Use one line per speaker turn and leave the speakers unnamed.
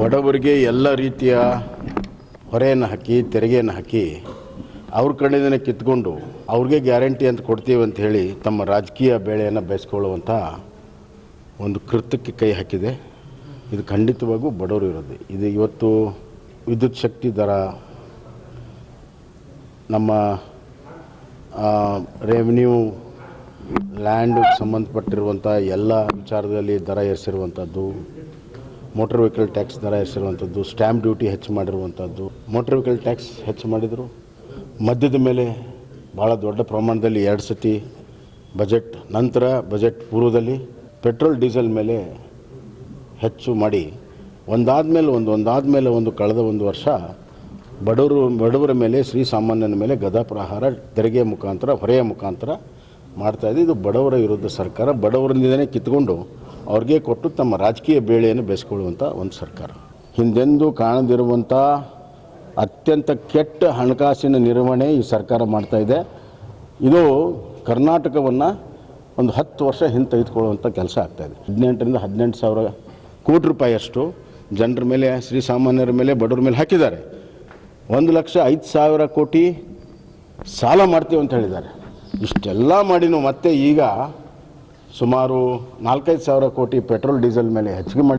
ಬಡವರಿಗೆ ಎಲ್ಲ ರೀತಿಯ ಹೊರೆಯನ್ನು ಹಾಕಿ, ತೆರಿಗೆಯನ್ನು ಹಾಕಿ ಅವ್ರ ಕಡೆಯಿಂದನೇ ಕಿತ್ಕೊಂಡು ಅವ್ರಿಗೆ ಗ್ಯಾರಂಟಿ ಅಂತ ಕೊಡ್ತೀವಿ ಅಂತ ಹೇಳಿ ತಮ್ಮ ರಾಜಕೀಯ ಬೇಳೆಯನ್ನು ಬೆಸ್ಕೊಳ್ಳುವಂಥ ಒಂದು ಕೃತ್ಯಕ್ಕೆ ಕೈ ಹಾಕಿದೆ. ಇದು ಖಂಡಿತವಾಗೂ ಬಡವರು ಇರೋದು ಇದು ಇವತ್ತು ವಿದ್ಯುತ್ ಶಕ್ತಿ ದರ ನಮ್ಮ ರೆವಿನ್ಯೂ ಲ್ಯಾಂಡ್ ಸಂಬಂಧಪಟ್ಟಿರುವಂಥ ಎಲ್ಲ ವಿಚಾರದಲ್ಲಿ ದರ ಏರಿಸಿರುವಂಥದ್ದು ಮೋಟರ್ ವೆಹಿಕಲ್ ಟ್ಯಾಕ್ಸ್ ದರ ಏರಿಸಿರುವಂಥದ್ದು ಸ್ಟ್ಯಾಂಪ್ ಡ್ಯೂಟಿ ಹೆಚ್ಚು ಮಾಡಿರುವಂಥದ್ದು, ಮೋಟರ್ ವೆಹಿಕಲ್ ಟ್ಯಾಕ್ಸ್ ಹೆಚ್ಚು ಮಾಡಿದರು. ಮದ್ಯದ ಮೇಲೆ ಭಾಳ ದೊಡ್ಡ ಪ್ರಮಾಣದಲ್ಲಿ ಎರಡು ಸತಿ ಬಜೆಟ್, ನಂತರ ಬಜೆಟ್ ಪೂರ್ವದಲ್ಲಿ ಪೆಟ್ರೋಲ್, ಡೀಸೆಲ್ ಮೇಲೆ ಹೆಚ್ಚು ಮಾಡಿ. ಒಂದಾದ ಮೇಲೆ ಒಂದು ಒಂದಾದ ಮೇಲೆ ಒಂದು ಕಳೆದ ಒಂದು ವರ್ಷ ಬಡವರು, ಬಡವರ ಮೇಲೆ ಶ್ರೀ ಸಾಮಾನ್ಯನ ಮೇಲೆ ಗದಾ ಪ್ರಹಾರ ತೆರಿಗೆ ಮುಖಾಂತರ, ಹೊರೆಯ ಮುಖಾಂತರ ಮಾಡ್ತಾಯಿದೆ ಇದು ಬಡವರ ವಿರುದ್ಧ ಸರ್ಕಾರ, ಬಡವರಿಂದನೇ ಕಿತ್ಕೊಂಡು ಅವ್ರಿಗೆ ಕೊಟ್ಟು ತಮ್ಮ ರಾಜಕೀಯ ಬೇಳೆಯನ್ನು ಬೆಸ್ಕೊಳ್ಳುವಂಥ ಒಂದು ಸರ್ಕಾರ. ಹಿಂದೆಂದೂ ಕಾಣದಿರುವಂಥ ಅತ್ಯಂತ ಕೆಟ್ಟ ಹಣಕಾಸಿನ ನಿರ್ವಹಣೆ ಈ ಸರ್ಕಾರ ಮಾಡ್ತಾ ಇದೆ. ಇದು ಕರ್ನಾಟಕವನ್ನು ಒಂದು ಹತ್ತು ವರ್ಷ ಹಿಂದೆ ತೆಗೆದುಕೊಳ್ಳುವಂಥ ಕೆಲಸ ಆಗ್ತಾಯಿದೆ ಹದಿನೆಂಟರಿಂದ ಹದಿನೆಂಟು ಸಾವಿರ ಕೋಟಿ ರೂಪಾಯಿಯಷ್ಟು ಜನರ ಮೇಲೆ ಶ್ರೀಸಾಮಾನ್ಯರ ಮೇಲೆ, ಬಡವ್ರ ಮೇಲೆ ಹಾಕಿದ್ದಾರೆ. ಒಂದು ಲಕ್ಷ ಐದು ಸಾವಿರ ಕೋಟಿ ಸಾಲ ಮಾಡ್ತೀವಿ ಅಂತ ಹೇಳಿದ್ದಾರೆ. ಇಷ್ಟೆಲ್ಲ ಮಾಡಿನೂ ಮತ್ತೆ ಈಗ ಸುಮಾರು ನಾಲ್ಕೈದು ಸಾವಿರ ಕೋಟಿ ಪೆಟ್ರೋಲ್ ಡೀಸೆಲ್ ಮೇಲೆ ಹೆಚ್ಚಿಗೆ ಮಾಡಿ